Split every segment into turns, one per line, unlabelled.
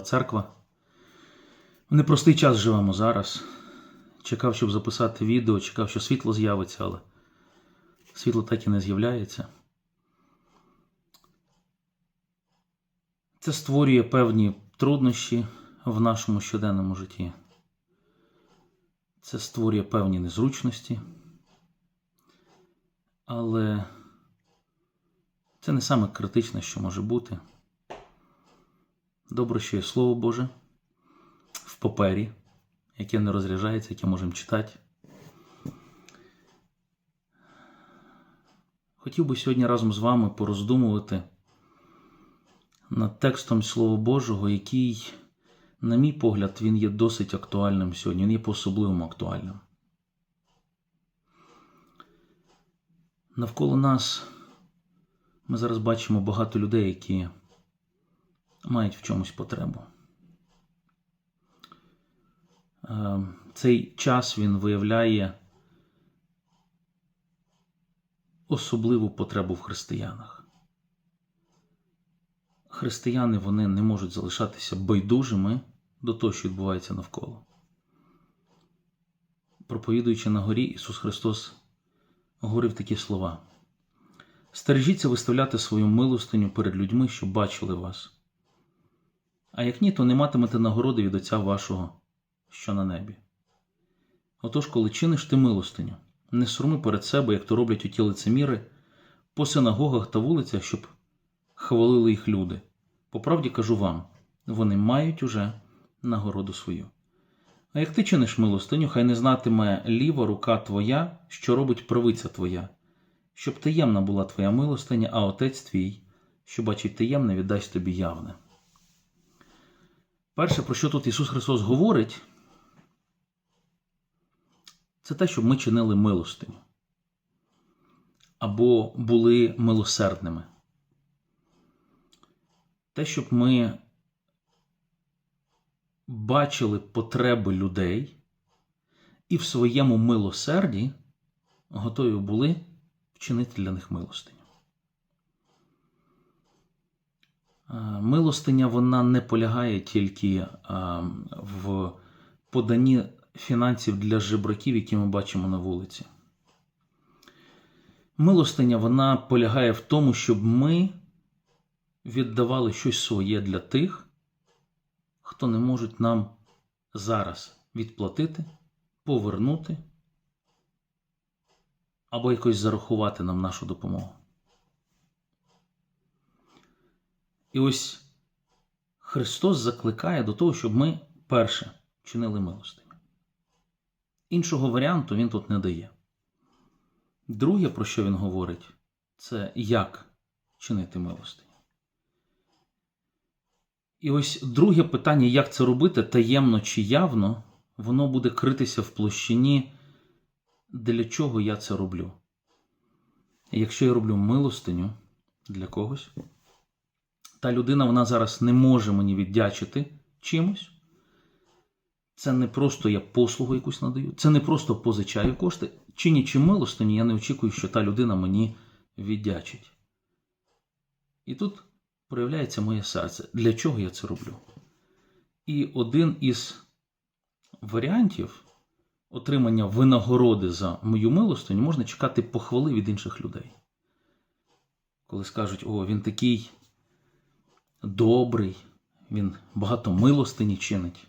Вітаю церква. В непростий час живемо зараз. Чекав, щоб записати відео, чекав, що світло з'явиться, але світло так і не з'являється. Це створює певні труднощі в нашому щоденному житті. Це створює певні незручності. Але це не саме критичне, що може бути. Добре, що є Слово Боже в папері, яке не розряджається, яке можемо читати. Хотів би сьогодні разом з вами пороздумувати над текстом Слова Божого, який, на мій погляд, він є досить актуальним сьогодні. Він є по-особливому актуальним. Навколо нас ми зараз бачимо багато людей, які мають в чомусь потребу. Е, Цей час він виявляє особливу потребу в християнах. Християни вони не можуть залишатися байдужими до того, що відбувається навколо. Проповідуючи на горі, Ісус Христос говорив такі слова. Стережіться виставляти свою милостиню перед людьми, щоб бачили вас. А як ні, то не матимете нагороди від Отця вашого, що на небі. Отож, коли чиниш ти милостиню, не сурми перед себе, як то роблять у ті лицеміри, по синагогах та вулицях, щоб хвалили їх люди. По правді кажу вам, вони мають уже нагороду свою. А як ти чиниш милостиню, хай не знатиме ліва рука твоя, що робить правиця твоя, щоб таємна була твоя милостиня, а отець твій, що бачить таємне, віддасть тобі явне. Перше, про що тут Ісус Христос говорить, це те, щоб ми чинили милостиню або були милосердними. Те, щоб ми бачили потреби людей і в своєму милосерді готові були вчинити для них милостиню. Е, Милостиня вона не полягає тільки е, в поданні фінансів для жебраків, які ми бачимо на вулиці. Милостиня вона полягає в тому, щоб ми віддавали щось своє для тих, хто не можуть нам зараз відплатити, повернути або якось зарахувати нам нашу допомогу. І ось Христос закликає до того, щоб ми перше чинили милостиню. Іншого варіанту він тут не дає. Друге, про що він говорить, це як чинити милостиню. І ось друге питання, як це робити, таємно чи явно, воно буде критися в площині, для чого я це роблю. Якщо я роблю милостиню для когось, та людина вона зараз не може мені віддячити чимось. Це не просто я послугу якусь надаю, це не просто позичаю кошти. Чинячи милостині, я не очікую, що та людина мені віддячить. І тут проявляється моє серце. Для чого я це роблю? І один із варіантів отримання винагороди за мою милостиню можна чекати похвали від інших людей. Коли скажуть, о, він такий добрий, він багато милостині чинить.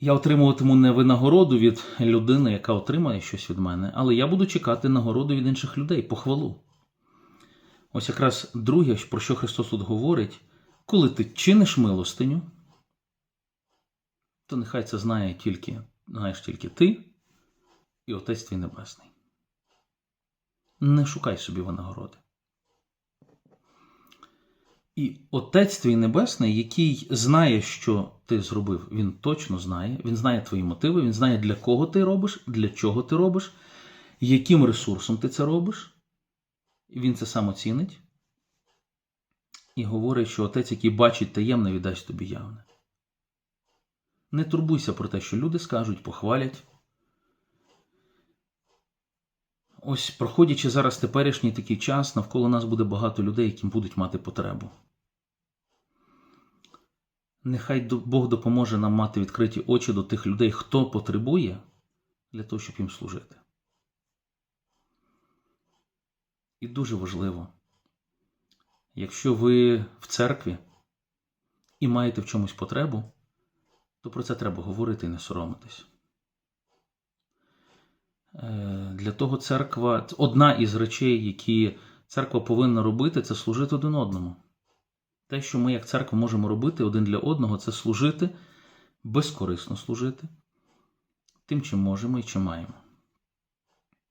Я отримуватиму не винагороду від людини, яка отримає щось від мене, але я буду чекати нагороду від інших людей, похвалу. Ось якраз друге, про що Христос тут говорить, коли ти чиниш милостиню, то нехай це знає тільки, знаєш тільки ти і Отець твій Небесний. Не шукай собі винагороди. І Отець твій Небесний, який знає, що ти зробив, він точно знає, він знає твої мотиви, він знає, для кого ти робиш, для чого ти робиш, яким ресурсом ти це робиш. Він це сам оцінить. І говорить, що отець, який бачить таємне, віддасть тобі явне. Не турбуйся про те, що люди скажуть, похвалять. Ось, проходячи зараз теперішній такий час, навколо нас буде багато людей, які будуть мати потребу. Нехай Бог допоможе нам мати відкриті очі до тих людей, хто потребує, для того, щоб їм служити. І дуже важливо, якщо ви в церкві і маєте в чомусь потребу, то про це треба говорити і не соромитись. Е, Для того церква, одна із речей, які церква повинна робити, це служити один одному. Те, що ми як церква можемо робити один для одного, це служити, безкорисно служити тим, чим можемо і чим маємо.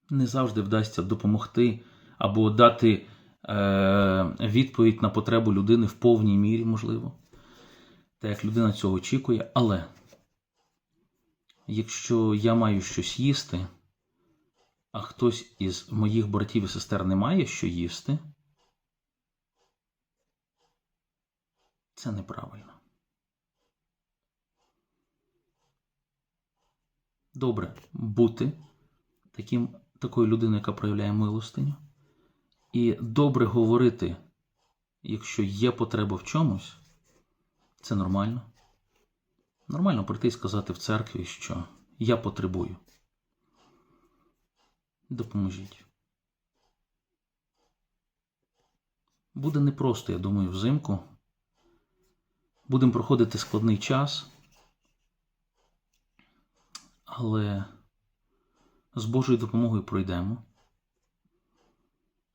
Не завжди вдасться допомогти або дати е, відповідь на потребу людини в повній мірі, можливо, та як людина цього очікує. Але якщо я маю щось їсти, а хтось із моїх братів і сестер не має що їсти, це неправильно. Добре бути таким, такою людиною, яка проявляє милостиню, і добре говорити, якщо є потреба в чомусь, це нормально. Нормально прийти і сказати в церкві, що я потребую. Допоможіть. Буде непросто, я думаю, взимку. Будемо проходити складний час, але з Божою допомогою пройдемо.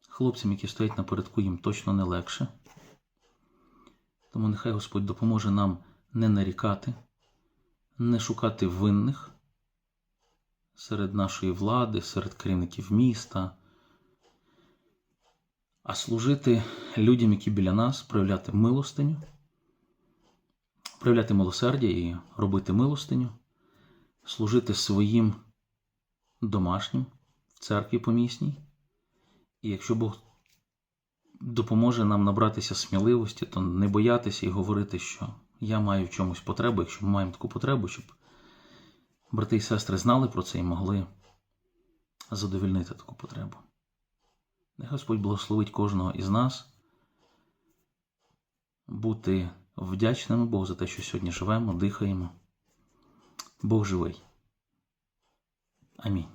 Хлопцям, які стоять напередку, їм точно не легше. Тому нехай Господь допоможе нам не нарікати, не шукати винних серед нашої влади, серед керівників міста, а служити людям, які біля нас, проявляти милостиню, проявляти милосердя і робити милостиню, служити своїм домашнім в церкві помісній. І якщо Бог допоможе нам набратися сміливості, то не боятися і говорити, що я маю в чомусь потребу, якщо ми маємо таку потребу, щоб брати і сестри знали про це і могли задовільнити таку потребу. Нехай Господь благословить кожного із нас бути вдячними Богу за те, що сьогодні живемо, дихаємо. Бог живий. Амінь.